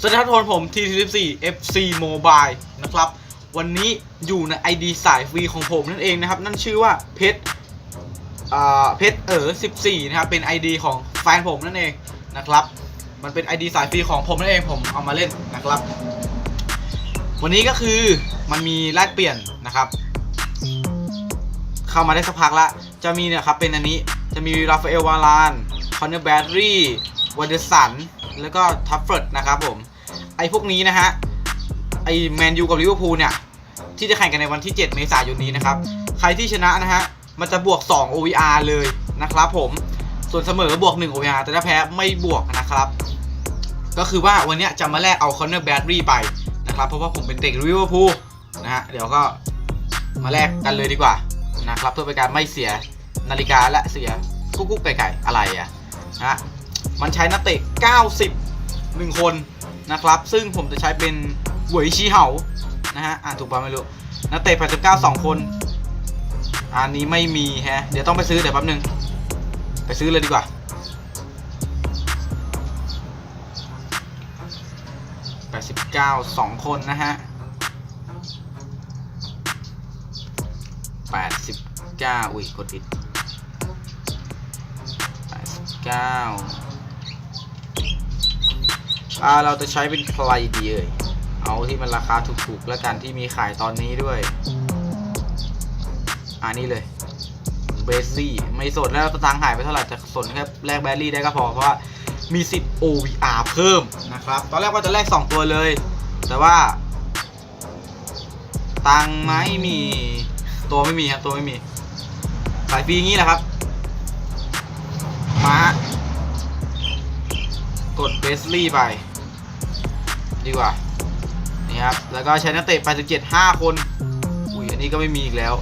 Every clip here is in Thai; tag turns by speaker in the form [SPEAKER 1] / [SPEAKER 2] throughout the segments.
[SPEAKER 1] สวัสดีครับทุกคนผม T44 FC Mobile นะครับ วันนี้อยู่ใน ID สายฟรีของผมนั่นเองนะครับ นั่นชื่อว่าเพชรเพชรเออ14 นะครับ เป็น ID ของแฟนผมนั่นเองนะครับ มันเป็น ID สายฟรีของผมนั่นเองผมเอามาเล่นนะครับ วันนี้ก็คือมันมีแลกเปลี่ยนนะครับ เข้ามาได้สักพักละจะมีเนี่ยครับเป็นอันนี้จะมีราฟาเอลวาลานคอนเนอร์แบดรี่วันเดอร์สัน แล้วก็ทัฟเฟิร์ดนะครับผม ไอ้พวกนี้นะฮะ ไอ้แมนยูกับลิเวอร์พูลเนี่ย ที่จะแข่งกันในวันที่ 7 เมษายนนี้นะครับ ใครที่ชนะนะฮะ มันจะบวก 2 OVR เลยนะครับผม ส่วนเสมอบวก 1 OVR แต่ถ้าแพ้ไม่บวกนะครับ ก็คือว่าวันนี้จะมาแลกเอาคอนเนอร์แบดรี่ไปนะครับ เพราะว่าผมเป็นเด็กลิเวอร์พูลนะฮะ เดี๋ยวก็มาแลกกันเลยดีกว่านะครับ เพื่อเป็นการไม่เสียนาฬิกาและเสียกุ๊กกุ๊กไก่ๆอะไรอะนะฮะ มันใช้นักเตะ 90 1 คนนะครับ ซึ่งผมจะใช้เป็นหวยชีเหานะฮะ อ่านถูกป่ะไม่รู้ นักเตะ 89 2 คน อันนี้ไม่มีฮะ เดี๋ยวต้องไปซื้อเดี๋ยวแป๊บนึง ไปซื้อเลยดีกว่า 89 2 คนนะฮะ 89 อุ้ยกดผิด89 อ่าเราจะใช้เป็นใครดีเอ่ยเอาที่มันราคาถูกๆแล้วกันที่มีขายตอนนี้ด้วยอ่านี่เลยเบสซี่ไม่สนแล้วตังค์หายไปเท่าไหร่จะสนแค่แลกแบรี่ได้ก็พอเพราะว่ามีสิทธิ์ OVR เพิ่มนะครับ ตอนแรกว่าจะแลก2ตัวเลย แต่ว่า ตังค์ไม่มีตัวไม่มีครับตัวไม่มี สายฟรีงี้แหละครับ มา กดเบสลี่ไป ดีกว่า นี่ครับ แล้วก็ใช้นักเตะ87 5 คน อุ้ยอันนี้ก็ไม่มีอีกแล้ว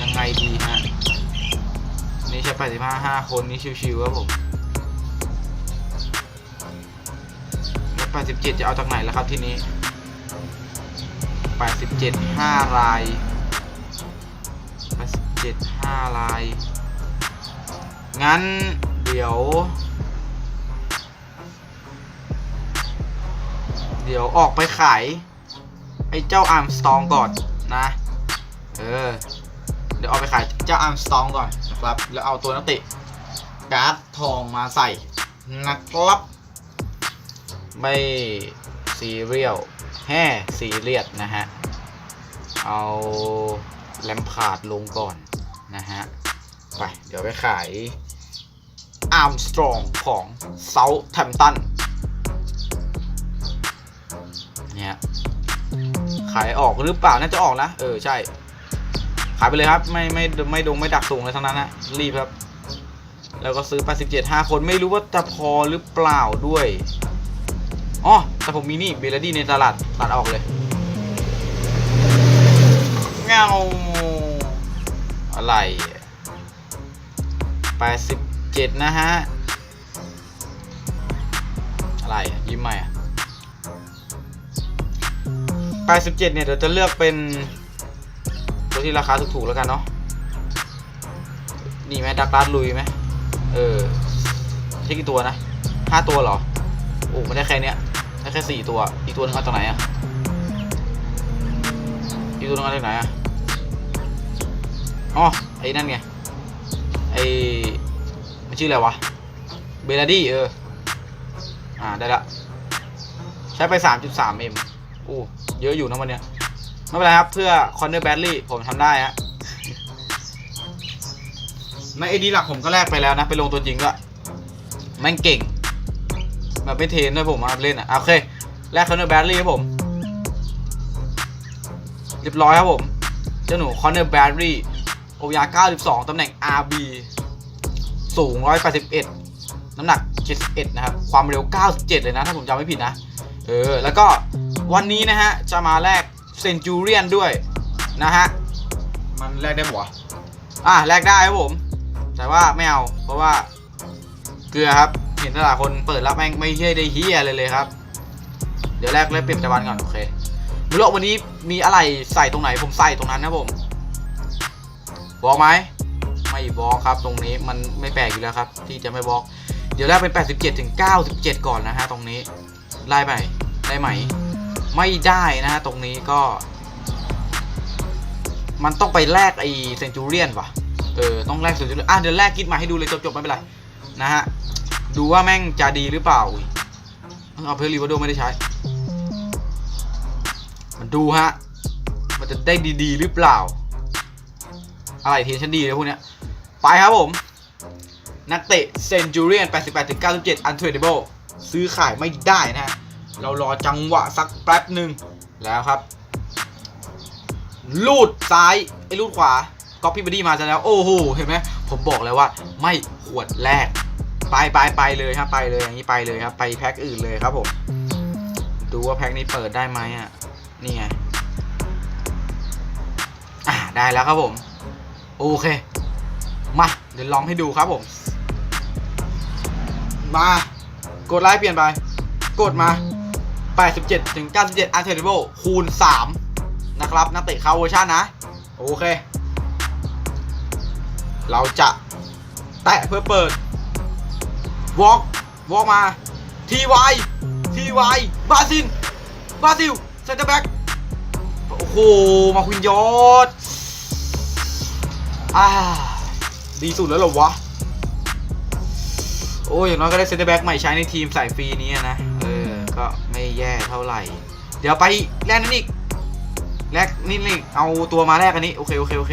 [SPEAKER 1] ยังไงดีฮะนี่ใช้85 5 คนนี่ชิวๆครับผมแล้ว87 จะเอาจากไหนแล้วครับทีนี้ 87 5 ราย87 5 ราย งั้นเดี๋ยว เดี๋ยวออกไปขาย ไอ้เจ้าอาร์มสตองก่อนนะ เออ เดี๋ยวเอาไปขายเจ้าอาร์มสตองก่อนนะครับ แล้วเอาตัวนักเตะการ์ดทองมาใส่นะครับ ไม่ซีเรียลแฮ่ซีเรียสนะฮะ เอาแลมพาดลงก่อนนะฮะ ไป เดี๋ยวไปขายอาร์มสตรองของเซาท์แทมตัน เนี่ยขายออกหรือเปล่า น่าจะออกนะ เออ ใช่ ขายไปเลยครับ ไม่ไม่ไม่ดงไม่ดักสูงเลยทั้งนั้นนะรีบครับ แล้วก็ซื้อ 87 5 คนไม่รู้ว่าจะพอหรือเปล่าด้วย อ๋อ แต่ผมมีนี่เบลดี้ในตลาดตัดออกเลยเงาอะไร 87 นะฮะ อะไรยิ้มใหม่อะ 87เนี่ยเดี๋ยวจะเลือกเป็นตัวที่ราคาถูกๆแล้วกันเนาะนี่ไหมดักดัสลุยไหมเออใช่กี่ตัวนะห้าตัวเหรอโอ้ไม่ได้แค่เนี้ยได้แค่สี่ตัว อีกตัวหนึงเอาจากไหนอะอีกตัวหนึงเอาจากไหนอะอ๋อไอ้นั่นไงไอ้มันชื่ออะไรวะเบลาดี้เอออ่าได้ละใช้ไป 3.3เอ็ม อ้เยอะอยู่นะวันเนี้ยไม่เป็นไรครับ เพื่อคอนเนอร์แบดลี่ผมทำได้ฮะในไอดีหลักผมก็แลกไปแล้วนะ ไปลงตัวจริงก็แม่งเก่ง แบบไม่เทนด้วยผมมาเล่นอะ โอเค แลกคอนเนอร์แบดลี่ครับผม เรียบร้อยครับผม เจ้าหนูคอนเนอร์แบดลี่โอยา92 ตำแหน่ง RB สูง 181 น้ำหนัก 71 นะครับ ความเร็ว 97 เลยนะ ถ้าผมจำไม่ผิดนะ เออ แล้วก็ วันนี้นะฮะ จะมาแลกเซนจูเรียนด้วยนะฮะ มันแลกได้ปะวะอะแลกได้ครับผม แต่ว่าไม่เอา เพราะว่าเกลือครับ เห็นตลาดคนเปิดรับแม่งไม่ใช่ได้เฮียเลยเลยครับ เดี๋ยวแรกเล่นเปลี่ยนประจำวันก่อน โอเคไม่รู้วันนี้มีอะไรใส่ตรงไหนผมใส่ตรงนั้นนะผม บอกไหมไม่บอกครับ ตรงนี้มันไม่แปลกอยู่แล้วครับ ที่จะไม่บอก เดี๋ยวแรกเป็น 87 ถึง 97 ก่อนนะฮะตรงนี้ไล่ไปได้ไหม ไม่ได้นะฮะตรงนี้ก็ มันต้องไปแลกไอเซนจูเรียนวะเออต้องแลกเซนจูเรียนอะเดี๋ยวแลกกิดมาให้ดูเลยจบๆไม่เป็นไรนะฮะดูว่าแม่งจะดีหรือเปล่าเอาเพลรีวอโดไม่ได้ใช้ มันดูฮะ มันจะได้ดีๆหรือเปล่า อะไรเทีมฉันดีเลยพวกเนี้ย ไปครับผม นักเตะเซนจูเรียน88-97 untradable ซื้อขายไม่ได้นะฮะ เรารอจังหวะสักแป๊บหนึ่งแล้วครับ ลูดซ้ายไอ้ลูดขวาก็พี่บดดี้มาจะแล้ว โอ้โหเห็นไหมผมบอกเลยว่า ไม่ขวดแรก ไปไปไปเลยครับไปเลยอย่างนี้ไปเลยครับ ไปแพ็คอื่นเลยครับผมดูว่าแพ็คนี้เปิดได้ไหมอะนี่ไงอ่าได้แล้วครับผม โอเค มา เดี๋ยวลองให้ดูครับผม มากดไลค์เปลี่ยนไป กดมา 87 ถึง 97 Untradable คูณ 3 นะครับ นักเตะเข้าเวอร์ชันนะ โอเค เราจะแตะเพื่อเปิดวอล์กวอล์กมาทีวายทีวายบราซิลบราซิลเซนเตอร์แบ็กโอ้โห มาคุณยอดอ่าดีสุดแล้วหรอวะ โอ้ยอย่างน้อยก็ได้เซนเตอร์แบ็กใหม่ใช้ในทีมสายฟรีนี้นะ ก็ไม่แย่เท่าไหร่ เดี๋ยวไปแลกนั่นอีกแลกนี่นี่เอาตัวมาแลกอันนี้ โอเค โอเค โอเค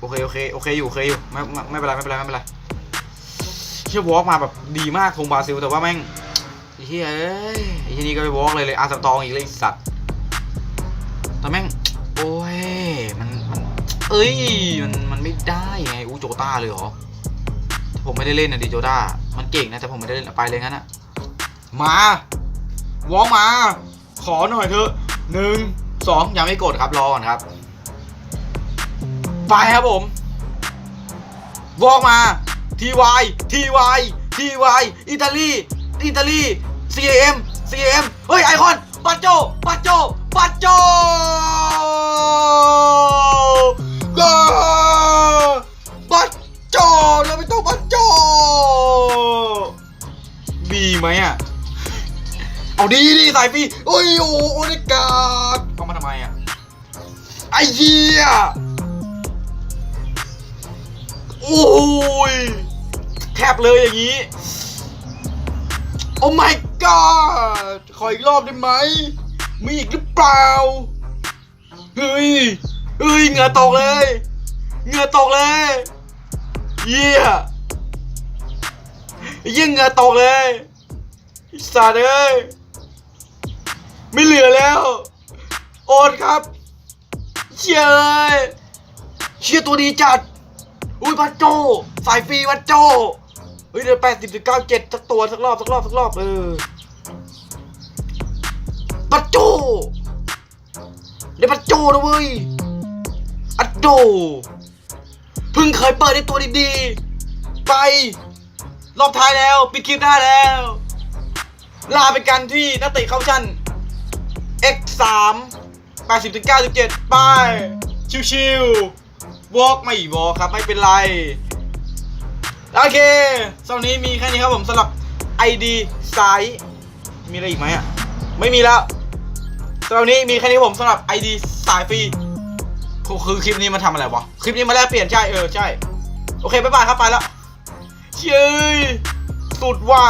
[SPEAKER 1] โอเค โอเค โอเค อยู่ โอเค อยู่ ไม่ ไม่ไม่เป็นไร ไม่เป็นไร ไม่เป็นไรเชี่ยวอล์กมาแบบดีมากทงบราซิล แต่ว่าแม่งไอ้เหี้ยเอ้ไอ้ที่นี่ก็ไปวอล์กเลยเลยอาร์สตองอีกเลยสัตว์แต่แม่ง โอ้ย มัน มัน เอ้ย มัน ไม่ได้ไงอู้โจต้าเลยเหรอผมไม่ได้เล่นนะดิโจต้า มันเก่งนะแต่ผมไม่ได้เล่นไปเลยงั้นอะมาวอลมา ขอหน่อยเถอะหนึ่งสองยังไม่กดครับรอก่อนครับ ไปครับผมวอลมาทีวายทีวายทีวายอิตาลีอิตาลี CAM CAM เฮ้ยไอคอนปัจโจปัจโจปัจโจ เอาดีดีสายฟรีโอ้ยโอ้โอเนกาเข้ามาทำไมอะไอ้เหี้ยโอ้ยแคบเลยอย่างนี้ โอ้ my god ขออีกรอบได้ไหม มีอีกหรือเปล่า เฮ้ย เฮ้ยเหงื่อตกเลย เหงื่อตกเลย เยี่ยยิ่งเหงื่อตกเลยอ้สัตว์เอ้ย ไม่เหลือแล้ว โอนครับ เชียเลยเชี่ยตัวดีจัด อุ้ยวัดโจสายฟรีวัดโจเฮ้ยเดี๋ยวแปดสิบถึงเก้าเจ็ดสักตัวสักรอบสักรอบสักรอบเออวัดโจเดี๋ยววัดโจนะเว้ยอัดโดเพิ่งเคยเปิดในตัวดีๆ ไป รอบท้ายแล้ว ปิดคลิปได้แล้ว ลาไปกันที่นักเตะเข้าชั้น X3 80ถึง97ไปชิวๆวอล์กไม่วอล์กครับ ไม่เป็นไร โอเคสำหรับนี้มีแค่นี้ครับผมสำหรับ ID ไซส์มีอะไรอีกไหมอะ ไม่มีแล้วสำหรับนี้มีแค่นี้ผมสำหรับ ID สายฟรีคือคือคลิปนี้มาทำอะไรวะ คลิปนี้มาแลกเปลี่ยนใช่เออใช่ โอเค บ๊ายบายครับ ไปแล้วเชยสุดว่ะ